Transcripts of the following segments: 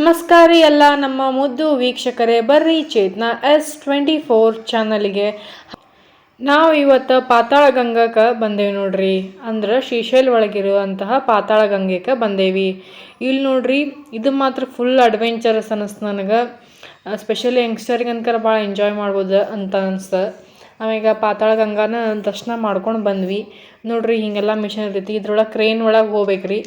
ನಮಸ್ಕಾರ ಎಲ್ಲ ನಮ್ಮ ಮುದ್ದು ವೀಕ್ಷಕರೇ, ಬರ್ರಿ ಚೇತನ ಎಸ್ ಟ್ವೆಂಟಿ ಫೋರ್ ಚಾನಲ್ಗೆ. ನಾವು ಇವತ್ತು ಪಾತಾಳ ಗಂಗಕ್ಕೆ ಬಂದೇವಿ ನೋಡ್ರಿ. ಅಂದ್ರೆ ಶ್ರೀಶೈಲ್ ಒಳಗಿರುವಂತಹ ಪಾತಾಳ ಗಂಗೆಗೆ ಬಂದೇವಿ. ಇಲ್ಲಿ ನೋಡ್ರಿ, ಇದು ಮಾತ್ರ ಫುಲ್ ಅಡ್ವೆಂಚರಸ್ ಅನಿಸ್ತು ನನಗೆ. ಸ್ಪೆಷಲಿ ಯಂಗ್ಸ್ಟರ್ಗೆ ಅನ್ಕರ ಭಾಳ ಎಂಜಾಯ್ ಮಾಡ್ಬೋದು ಅಂತ ಅನಿಸ್ತು. ಆಮೇಲೆ ಪಾತಾಳ ಗಂಗಾನ ದರ್ಶನ ಮಾಡ್ಕೊಂಡು ಬಂದ್ವಿ. ನೋಡ್ರಿ, ಹಿಂಗೆಲ್ಲ ಮಿಷನ್ ಇರ್ತೈತಿ. ಇದ್ರೊಳಗೆ ಕ್ರೇನ್ ಒಳಗೆ ಹೋಗ್ಬೇಕ್ರಿ.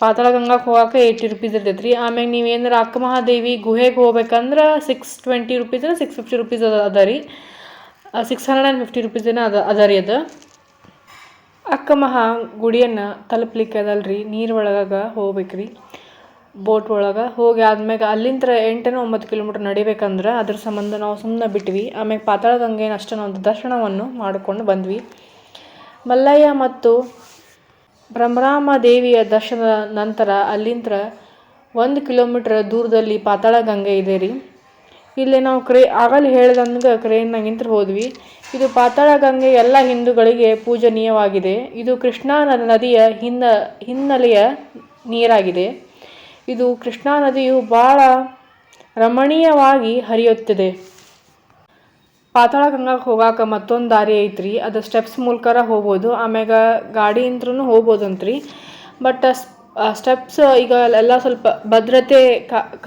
ಪಾತಾಳ ಗಂಗಾಕ್ಕೆ ಹೋಗಕ್ಕೆ ಏಯ್ಟಿ ರುಪೀಸ್ ಇರ್ತೈತೆ ರೀ ಆಮ್ಯಾಗ ನೀವು ಏನಾರ ಅಕ್ಕ ಮಹಾದೇವಿ ಗುಹೆಗೆ ಹೋಗ್ಬೇಕಂದ್ರೆ six twenty rupees six fifty rupees ಅದ ಅದ ರೀ. Six hundred and fifty rupees ಏನೋ ಅದ ಅದ ರೀ ಅದು. ಅಕ್ಕ ಮಹಾ ಗುಡಿಯನ್ನು ತಲುಪ್ಲಿಕ್ಕೆ ಅದಲ್ರಿ ನೀರು ಒಳಗೆ ಹೋಗ್ಬೇಕ್ರಿ. ಬೋಟ್ ಒಳಗೆ ಹೋಗಿ ಆದ್ಮ್ಯಾಗ ಅಲ್ಲಿಂದ ಎಂಟನೇ ಒಂಬತ್ತು ಕಿಲೋಮೀಟ್ರ್ ನಡಿಬೇಕಂದ್ರೆ ಅದ್ರ ಸಂಬಂಧ ನಾವು ಸುಮ್ಮನೆ ಬಿಟ್ವಿ. ಆಮ್ಯಾಗ ಪಾತಾಳ ಗಂಗೆ ಅಷ್ಟೇ ನಾವು ದರ್ಶನವನ್ನು ಮಾಡಿಕೊಂಡು ಬಂದ್ವಿ. ಮಲ್ಲಯ್ಯ ಮತ್ತು ಭ್ರಮರಾಮ ದೇವಿಯ ದರ್ಶನದ ನಂತರ ಅಲ್ಲಿಂದ ಒಂದು ಕಿಲೋಮೀಟ್ರ್ ದೂರದಲ್ಲಿ ಪಾತಾಳ ಗಂಗೆ ಇದೆ ರೀ. ಇಲ್ಲಿ ನಾವು ಕ್ರೇ ಆಗಲ್ಲಿ ಹೇಳ್ದಂಗೆ ಕ್ರೇನ್ನಾಗಿಂತ ಹೋದ್ವಿ. ಇದು ಪಾತಾಳ ಗಂಗೆ ಎಲ್ಲ ಹಿಂದೂಗಳಿಗೆ ಪೂಜನೀಯವಾಗಿದೆ. ಇದು ಕೃಷ್ಣಾ ನದಿಯ ಹಿನ್ನ, ಹಿನ್ನೆಲೆಯ ನೀರಾಗಿದೆ. ಇದು ಕೃಷ್ಣಾ ನದಿಯು ಭಾಳ ರಮಣೀಯವಾಗಿ ಹರಿಯುತ್ತಿದೆ. ಪಾತಾಳ ಗಂಗಾಕ್ಕೆ ಹೋಗಾಕ ಮತ್ತೊಂದು ದಾರಿ ಐತ್ರಿ. ಅದು ಸ್ಟೆಪ್ಸ್ ಮೂಲಕರ ಹೋಗ್ಬೋದು. ಆಮ್ಯಾಗ ಗಾಡಿ ಇಂದ್ರೂ ಹೋಗ್ಬೋದು ಅಂತ್ರಿ ಬಟ್ ಸ್ಟೆಪ್ಸ್ ಈಗ ಎಲ್ಲ ಸ್ವಲ್ಪ ಭದ್ರತೆ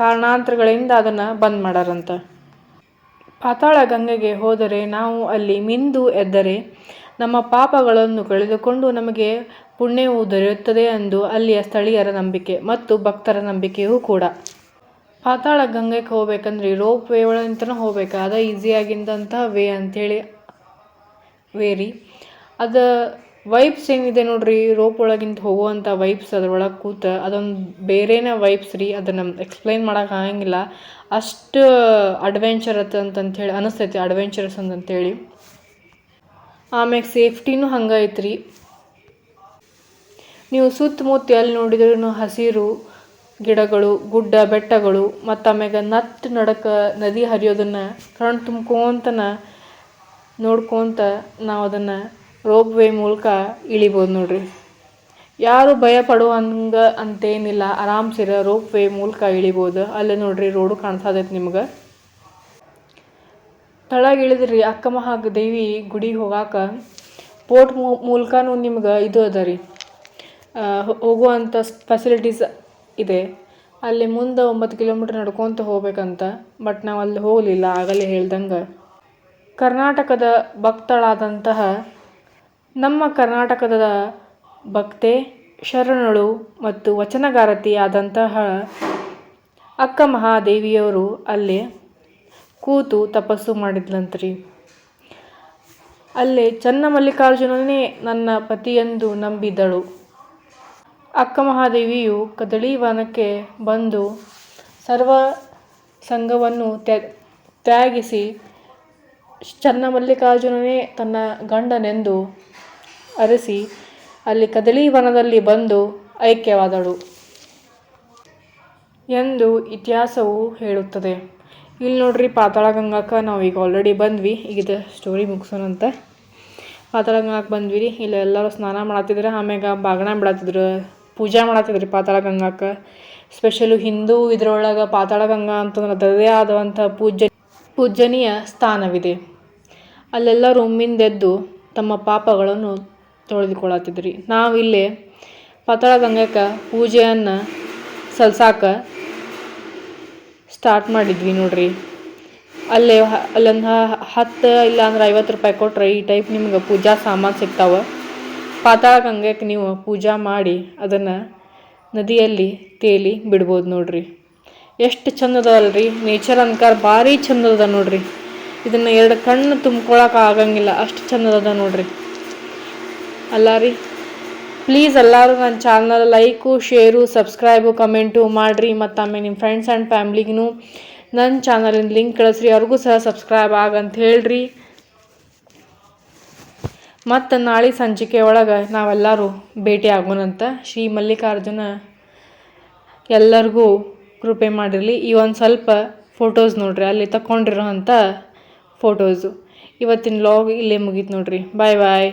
ಕಾರಣಾಂತರಗಳಿಂದ ಅದನ್ನು ಬಂದ್ ಮಾಡಾರಂತ. ಪಾತಾಳ ಗಂಗೆಗೆ ಹೋದರೆ ನಾವು ಅಲ್ಲಿ ಮಿಂದು ಎದ್ದರೆ ನಮ್ಮ ಪಾಪಗಳನ್ನು ಕಳೆದುಕೊಂಡು ನಮಗೆ ಪುಣ್ಯವು ದೊರೆಯುತ್ತದೆ ಎಂದು ಅಲ್ಲಿಯ ಸ್ಥಳೀಯರ ನಂಬಿಕೆ ಮತ್ತು ಭಕ್ತರ ನಂಬಿಕೆಯೂ ಕೂಡ. ಪಾತಾಳ ಗಂಗೆಗೆ ಹೋಗ್ಬೇಕಂದ್ರೆ ರೋಪ್ ವೇ ಒಳಗಿಂತನೂ ಹೋಗ್ಬೇಕು. ಅದ ಈಸಿಯಾಗಿದ್ದಂಥ ವೇ ಅಂಥೇಳಿ ವೇ ರೀ. ಅದು ವೈಬ್ಸ್ ಏನಿದೆ ನೋಡ್ರಿ? ರೋಪ್ ಒಳಗಿಂದ ಹೋಗುವಂಥ ವೈಬ್ಸ್ ಅದ್ರೊಳಗೆ ಕೂತ, ಅದೊಂದು ಬೇರೆನೇ ವೈಬ್ಸ್ ರೀ. ಅದನ್ನು ಎಕ್ಸ್ಪ್ಲೈನ್ ಮಾಡೋಕೆ ಆಗಂಗಿಲ್ಲ. ಅಷ್ಟು ಅಡ್ವೆಂಚರ್ ಅಂತಂತೇಳಿ, ಅನಿಸ್ತೈತಿ ಅಡ್ವೆಂಚರಸ್ ಅಂತಂತೇಳಿ. ಆಮ್ಯಾಗ ಸೇಫ್ಟಿನೂ ಹಂಗೆ ಐತ್ರಿ. ನೀವು ಸುತ್ತಮುತ್ತ ಎಲ್ಲಿ ನೋಡಿದ್ರೂ ಹಸಿರು ಗಿಡಗಳು, ಗುಡ್ಡ, ಬೆಟ್ಟಗಳು ಮತ್ತು ಆಮ್ಯಾಗ ನತ್ತು ನಡಕ ನದಿ ಹರಿಯೋದನ್ನು ಕಣ್ಣು ತುಂಬ್ಕೊಂತನ ನೋಡ್ಕೊತ ನಾವು ಅದನ್ನು ರೋಪ್ ವೇ ಮೂಲಕ ಇಳಿಬೋದು ನೋಡ್ರಿ. ಯಾರು ಭಯ ಪಡುವಂಗ ಅಂತೇನಿಲ್ಲ, ಆರಾಮ್ಸಿರ ರೋಪ್ ವೇ ಮೂಲಕ ಇಳಿಬೋದು. ಅಲ್ಲೇ ನೋಡ್ರಿ ರೋಡು ಕಾಣಿಸತೈತಿ ನಿಮ್ಗೆ. ತಳಗೆ ಇಳಿದ್ರಿ, ಅಕ್ಕ ಮಹಾಗ ದೇವಿ ಗುಡಿಗೆ ಹೋಗಾಕ. ಪೋರ್ಟ್ ಮೂಲಕನೂ ನಿಮ್ಗೆ ಇದು ಅದ ರೀ. ಹೋಗುವಂಥ ಫೆಸಿಲಿಟೀಸ್ ಇದೆ. ಅಲ್ಲಿ ಮುಂದೆ ಒಂಬತ್ತು ಕಿಲೋಮೀಟ್ರ್ ನಡ್ಕೊತ ಹೋಗ್ಬೇಕಂತ, ಬಟ್ ನಾವು ಅಲ್ಲಿ ಹೋಗಲಿಲ್ಲ, ಆಗಲೇ ಹೇಳ್ದಂಗೆ. ಕರ್ನಾಟಕದ ಭಕ್ತಳಾದಂತಹ ನಮ್ಮ ಕರ್ನಾಟಕದ ಭಕ್ತೆ ಶರಣಳು ಮತ್ತು ವಚನಗಾರತಿಯಾದಂತಹ ಅಕ್ಕ ಮಹಾದೇವಿಯವರು ಅಲ್ಲಿ ಕೂತು ತಪಸ್ಸು ಮಾಡಿದ್ಲಂತ್ರಿ. ಅಲ್ಲೇ ಚನ್ನಮಲ್ಲಿಕಾರ್ಜುನನೇ ನನ್ನ ಪತಿಯೆಂದು ನಂಬಿದಳು. ಅಕ್ಕ ಮಹಾದೇವಿಯು ಕದಳಿ ವನಕ್ಕೆ ಬಂದು ಸರ್ವ ಸಂಘವನ್ನು ತ್ಯ- ತ್ಯಾಗಿಸಿ, ಚನ್ನಮಲ್ಲಿಕಾರ್ಜುನನೇ ತನ್ನ ಗಂಡನೆಂದು ಅರಸಿ, ಅಲ್ಲಿ ಕದಳಿ ವನದಲ್ಲಿ ಬಂದು ಐಕ್ಯವಾದಳು ಎಂದು ಇತಿಹಾಸವು ಹೇಳುತ್ತದೆ. ಇಲ್ಲಿ ನೋಡ್ರಿ ಪಾತಾಳ ಗಂಗಾಕ್ಕೆ ನಾವು ಈಗ ಆಲ್ರೆಡಿ ಬಂದ್ವಿ. ಈಗ ಸ್ಟೋರಿ ಮುಗಿಸೋಣಂತೆ. ಪಾತಾಳ ಗಂಗಾಕ್ಕೆ ಬಂದ್ವಿ ರೀ ಇಲ್ಲಿ ಎಲ್ಲರೂ ಸ್ನಾನ ಮಾಡತ್ತಿದ್ರು ಆಮ್ಯಾಗ ಬಾಗಣ ಬಿಡತ್ತಿದ್ರು ಪೂಜೆ ಮಾಡತ್ತಿದ್ರಿ ಪಾತಾಳ ಗಂಗಾಕ್ಕೆ ಸ್ಪೆಷಲು ಹಿಂದೂ ಇದರೊಳಗೆ ಪಾತಾಳ ಗಂಗಾ ಅಂತಂದ್ರೆ ಅದರದೇ ಆದಂಥ ಪೂಜ್ಯ ಪೂಜನೀಯ ಸ್ಥಾನವಿದೆ. ಅಲ್ಲೆಲ್ಲರೂ ರೂಮಿಂದೆದ್ದು ತಮ್ಮ ಪಾಪಗಳನ್ನು ತೊಳೆದುಕೊಳ್ಳತ್ತಿದ್ರಿ ನಾವಿಲ್ಲೇ ಪಾತಾಳ ಗಂಗಾಕ ಪೂಜೆಯನ್ನು ಸಲ್ಸಾಕ ಸ್ಟಾರ್ಟ್ ಮಾಡಿದ್ವಿ ನೋಡ್ರಿ. ಅಲ್ಲೇ ಅಲ್ಲೊಂದು ಹತ್ತು ಇಲ್ಲ ಅಂದ್ರೆ ಐವತ್ತು ರೂಪಾಯಿ ಕೊಟ್ಟರೆ ಈ ಟೈಪ್ ನಿಮ್ಗೆ ಪೂಜಾ ಸಾಮಾನು ಸಿಗ್ತಾವೆ. ಪಾತಾಳ ಗಂಗೆಗೆ ನೀವು ಪೂಜಾ ಮಾಡಿ ಅದನ್ನು ನದಿಯಲ್ಲಿ ತೇಲಿ ಬಿಡ್ಬೋದು ನೋಡ್ರಿ. ಎಷ್ಟು ಚಂದದ ಅಲ್ರಿ ನೇಚರ್ ಅನ್ಕಾರ ಭಾರಿ ಚಂದದ ನೋಡಿರಿ. ಇದನ್ನು ಎರಡು ಕಣ್ಣು ತುಂಬ್ಕೊಳಕ್ಕೆ ಆಗಂಗಿಲ್ಲ, ಅಷ್ಟು ಚಂದದ ನೋಡಿ ನೋಡ್ರಿ. ಅಲ್ಲ ರೀ ಪ್ಲೀಸ್ ಎಲ್ಲರೂ ನನ್ನ channel like share subscribe comment ಮಾಡಿರಿ. ಮತ್ತು ಆಮೇಲೆ ನಿಮ್ಮ ಫ್ರೆಂಡ್ಸ್ ಆ್ಯಂಡ್ ಫ್ಯಾಮ್ಲಿಗೂ ನನ್ನ ಚಾನಲಿನ ಲಿಂಕ್ ಕಳಿಸ್ರಿ. ಅವ್ರಿಗೂ ಸಹ ಸಬ್ಸ್ಕ್ರೈಬ್ ಆಗಂತ ಹೇಳ್ರಿ. ಮತ್ತು ನಾಳೆ ಸಂಜಿಕೆ ಒಳಗೆ ನಾವೆಲ್ಲರೂ ಭೇಟಿ ಆಗೋಣಂತ ಶ್ರೀ ಮಲ್ಲಿಕಾರ್ಜುನ ಎಲ್ಲರಿಗೂ ಕೃಪೆ ಮಾಡಿರಲಿ. ಈ ಒಂದು ಸ್ವಲ್ಪ ಫೋಟೋಸ್ ನೋಡ್ರಿ, ಅಲ್ಲಿ ತಗೊಂಡಿರೋ ಅಂಥ ಫೋಟೋಸು ಇವತ್ತಿನ ಲಾಗ್ ಇಲ್ಲೇ ಮುಗೀತು ನೋಡ್ರಿ. ಬಾಯ್ ಬಾಯ್